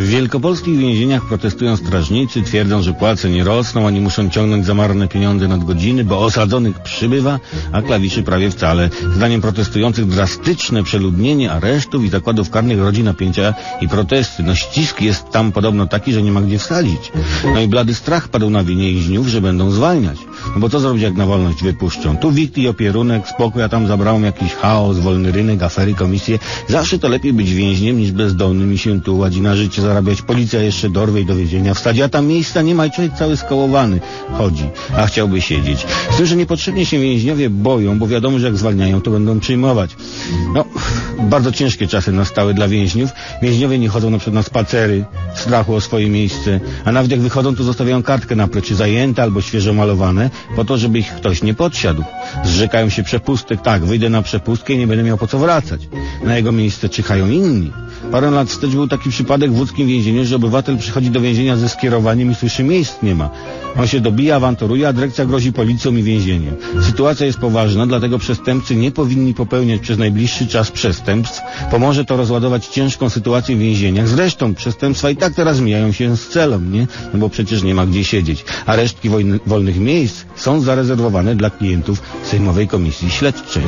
W wielkopolskich więzieniach protestują strażnicy, twierdzą, że płace nie rosną, ani muszą ciągnąć za marne pieniądze nad godziny, bo osadzonych przybywa, a klawiszy prawie wcale. Zdaniem protestujących drastyczne przeludnienie aresztów i zakładów karnych rodzi napięcia i protesty. No ścisk jest tam podobno taki, że nie ma gdzie wsadzić. No i blady strach padł na więźniów, że będą zwalniać. No bo co zrobić, jak na wolność wypuszczą? Tu wikt i opierunek, spokój, a tam zabrałem jakiś chaos, wolny rynek, afery, komisje. Zawsze to lepiej być więźniem niż bezdomnym i się tu ładzi na życie zarabiać. Policja jeszcze dorwie i do więzienia wsadzi, a tam miejsca nie ma i człowiek cały skołowany chodzi, a chciałby siedzieć. Z tym, że niepotrzebnie się więźniowie boją, bo wiadomo, że jak zwalniają, to będą przyjmować. No, bardzo ciężkie czasy nastały dla więźniów. Więźniowie nie chodzą na przykład na spacery, w strachu o swoje miejsce, a nawet jak wychodzą, to zostawiają kartkę na plecy zajęte albo świeżo malowane, po to, żeby ich ktoś nie podsiadł. Zrzekają się przepustek, tak, wyjdę na przepustkę i nie będę miał po co wracać. Na jego miejsce czyhają inni. Parę lat wstecz był taki przypadek w łódzkim więzieniu, że obywatel przychodzi do więzienia ze skierowaniem i słyszy miejsc nie ma. On się dobija, awanturuje, a dyrekcja grozi policją i więzieniem. Sytuacja jest poważna, dlatego przestępcy nie powinni popełniać przez najbliższy czas przestępstw. Pomoże to rozładować ciężką sytuację w więzieniach. Zresztą przestępstwa i tak teraz mijają się z celem, nie? No bo przecież nie ma gdzie siedzieć. A resztki wojny, wolnych miejsc są zarezerwowane dla klientów Sejmowej Komisji Śledczej.